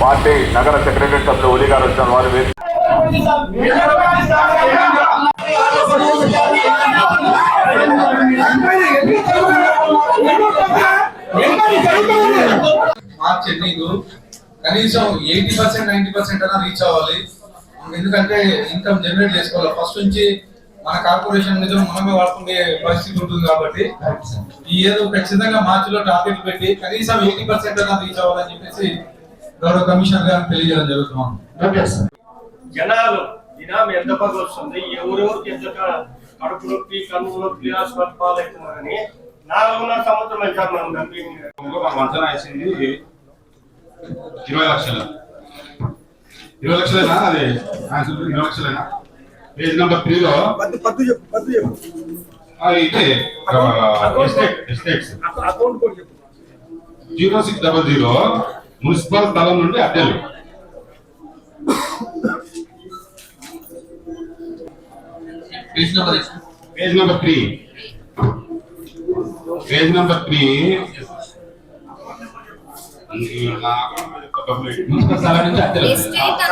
Party నగర secretary సభ్యులు ఓలి గారు వచ్చిన వారు మార్చి మార్చ్ కనీసం ఎయిటీ పర్సెంట్ నైన్టీ పర్సెంట్ అయినా రీచ్ అవ్వాలి. ఎందుకంటే ఇన్కమ్ జనరేట్ చేసుకోవాలి. ఫస్ట్ నుంచి మన కార్పొరేషన్ నిధులు మనమే వాడుకునే పరిస్థితి ఉంటుంది కాబట్టి ఈ ఏదో ఖచ్చితంగా మార్చిలో టార్గెట్ పెట్టి కనీసం ఎయిటీ పర్సెంట్ అయినా రీచ్ అవ్వాలని చెప్పేసి గౌరవ కమిషనర్ గారికి తెలియజేయడం జరుగుతుంది. జనాలు దినం ఎంత పని వస్తుంది? ఎవరెవరికి ఎంత కడుపు నొప్పి కన్ను నొప్పి హాస్పిటల్ పాలవుతున్నారు కానీ నాలుగున్నర సంవత్సరం అయితే మనం కంపెనీ అంచనా వేసింది ఇరవై లక్షలు. ఇరవై లక్షలేనా? అది ఇరవై లక్షలేనా? పేజ్ నెంబర్ త్రీలో. ఇదే. Estate estates zero six double zero. Municipal స్థలం నుండి అద్దెలు page number three page number three municipal స్థలం నుంచి అద్దెలు ఎస్టేట్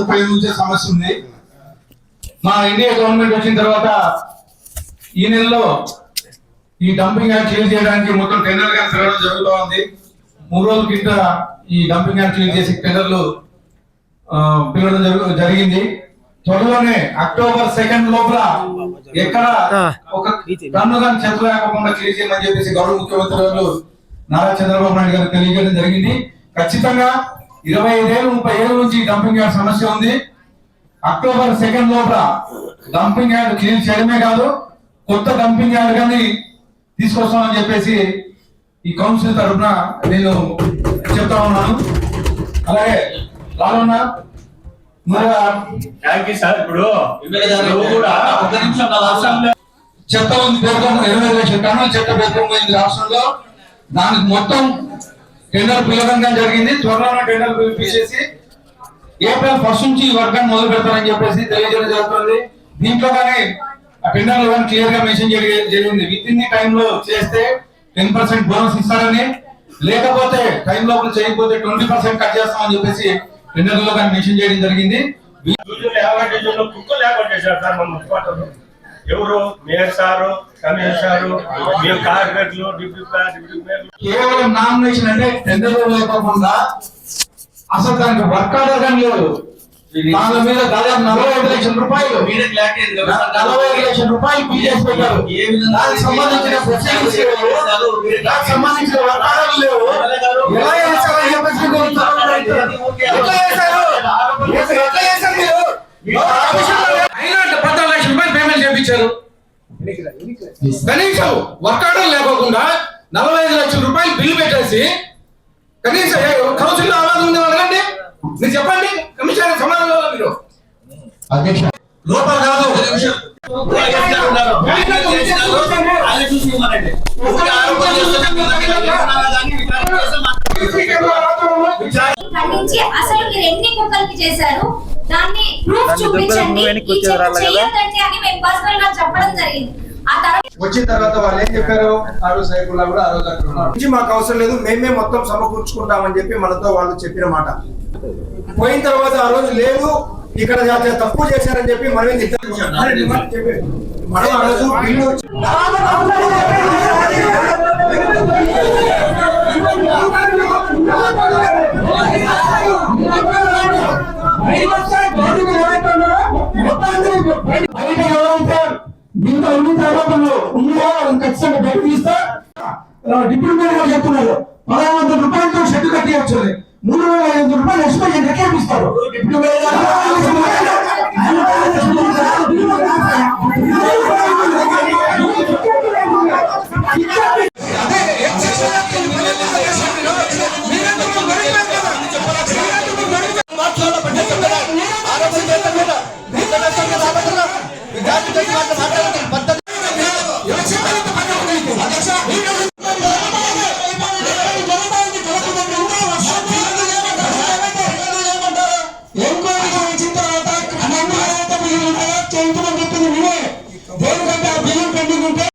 ఉపయోగించే సమస్య ఉంది మా ఇండియా గవర్నమెంట్ వచ్చిన తర్వాత ఈ నెలలో ఈ డంపింగ్ యాక్ట్ క్లీన్ చేయడానికి మొత్తం టెండర్గా తిరగడం జరుగుతూ ఉంది మూడు రోజుల కింద ఈ డంపింగ్ యాక్ట్ క్లీన్ చేసి టెండర్లు పిలవడం జరిగింది త్వరలోనే అక్టోబర్ సెకండ్ లోపల ఎక్కడ ఒక టన్ను కానీ చెత్త లేకుండా క్లీన్ చేయమని చెప్పేసి గౌరవ ముఖ్యమంత్రి గారు నారా చంద్రబాబు నాయుడు గారు తెలియజేయడం జరిగింది. ఖచ్చితంగా ఇరవై ఐదేళ్ళు ముప్పై ఏళ్ళ నుంచి డంపింగ్ యార్డ్ సమస్య ఉంది. అక్టోబర్ సెకండ్ లోపల డంపింగ్ యార్డ్ క్లీన్ చేయడమే కాదు కొత్త డంపింగ్ యార్డ్ కానీ తీసుకొస్తామని చెప్పేసి ఈ కౌన్సిల్ తరఫున నేను చెప్తా ఉన్నాను. అలాగే రానున్న చెత్త ఉంది పేర్కొన్న ఇరవై లక్షల టన్నుల చెత్త పేర్కొంది రాష్ట్రంలో. దానికి మొత్తం టెండర్ పిలవడం జరిగింది. త్వరలోనే టెండర్ పిలిపించేసి ఏప్రిల్ ఫస్ట్ నుంచి ఈ వర్గాన్ని మొదలు పెడతారని చెప్పేసి తెలియజేయడం జరుగుతుంది దీంట్లో కానీ ఆ టెండర్లు కానీ క్లియర్గా మెన్షన్ జరిగింది. విత్ ఇన్ ది టైం లో చేస్తే టెన్ పర్సెంట్ బోనస్ ఇస్తారని. లేకపోతే టైం లోపల చేయకపోతే ట్వంటీ పర్సెంట్ కట్ చేస్తామని చెప్పేసి టెండర్లో కానీ మెన్షన్ చేయడం జరిగింది. లేకుండా ఎవరు? మేయర్ సారు కమిషనర్ సారు మేము కార్పొరేట్లు డిప్యూటీ మేయర్, డిప్యూటీ మేయర్. కేవలం నామినేషన్ అంటే టెండర్ లేకోకుండా అసలు దానికి వర్క్ ఆర్డర్ కానీ లేదు. దాని మీద దాదాపు నలభై ఐదు లక్షల రూపాయలు. నలభై ఐదు లక్షల రూపాయలు పీజేసి పెట్టారు. దానికి సంబంధించిన ప్రొసీడింగ్స్ లేవు. దానికి సంబంధించిన వర్క్ ఆర్డర్ లేవు. కనీసం వర్క్ ఆర్డర్ లేకోకుండా నలభై ఐదు లక్షల రూపాయలు బిల్లు పెట్టేసి కనీసం కౌన్సిల్ ఉంది అడగండి. మీరు చెప్పండి. కమిషనర్ సమాధానం ఇవ్వాలి మీరు? అధ్యక్ష. లోపల కాదు. ఖండించి అసలు మీరు ఎన్ని కుక్కలకి చేశారు? దాన్ని ప్రూఫ్ చూపించండి. ఈ చెత్త చేయొద్దండి అని మేము పర్సనల్గా చెప్పడం జరిగింది. వచ్చిన తర్వాత వాళ్ళు ఏం చెప్పారు ఆ రోజు సైకుల్లా కూడా ఆ రోజు అంటున్నారు నుంచి మాకు అవసరం లేదు మేమే మొత్తం సమకూర్చుకుంటామని చెప్పి మనతో వాళ్ళు చెప్పిన మాట. పోయిన తర్వాత ఆ రోజు లేదు ఇక్కడ తక్కువ చేశారని చెప్పి మనమే. మనం ఆ రోజు బిల్లు వచ్చి- బయట ఎవరైతే దీంతో ఉన్న ఆరోపణలు ఉన్నాయో వాళ్ళని ఖచ్చితంగా బయట తీస్తా. డిప్యూటీ మేయర్ గారు చెప్తున్నారు. పదహారు వందల రూపాయలతో షెడ్ కట్టేయచ్చు మూడు వేల ఐదు వందల రూపాయలు ఎక్స్పెక్ట్ ఎక్కిస్తారు డిప్యూటీ మేయర్